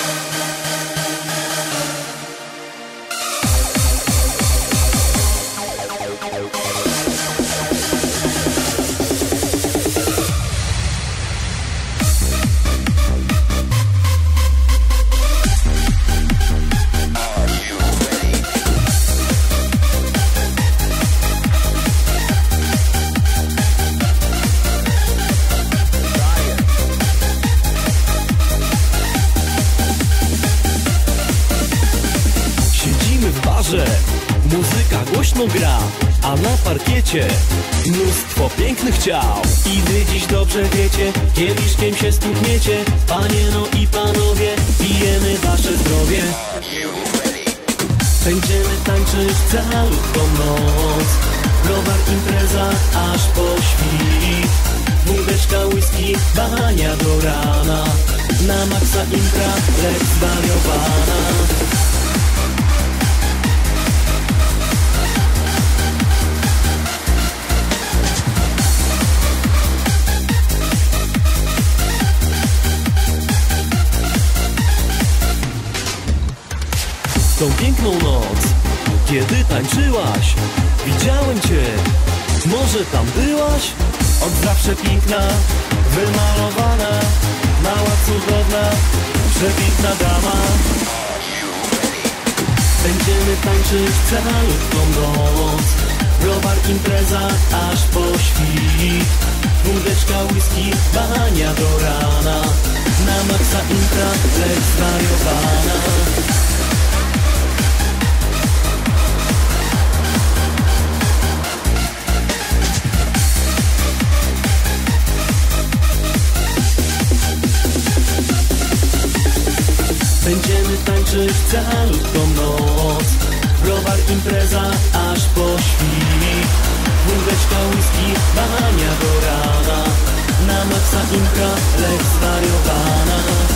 Música Muzyka głośno gra, a na parkiecie mnóstwo pięknych ciał. I wy dziś dobrze wiecie, kieliszkiem się stukniecie, panieno i panowie, pijemy wasze zdrowie. Będziemy tańczyć całą noc. Browar impreza aż po świt. Wódeczka, whisky, bania do rana. Na maksa impra, lecz zwariowana Tą piękną noc, kiedy tańczyłaś Widziałem cię, może tam byłaś? Od zawsze piękna, wymalowana Mała, cudowna, przepiękna dama. Będziemy tańczyć całą noc. Browar impreza aż po świt. Wódeczka, whisky, bania do rana. Na maksa intra, lecz zwariowana Będziemy tańczyć całą noc. Browar impreza aż po świt Wódeczka, whisky, bania do rana. Na maksa imka, lecz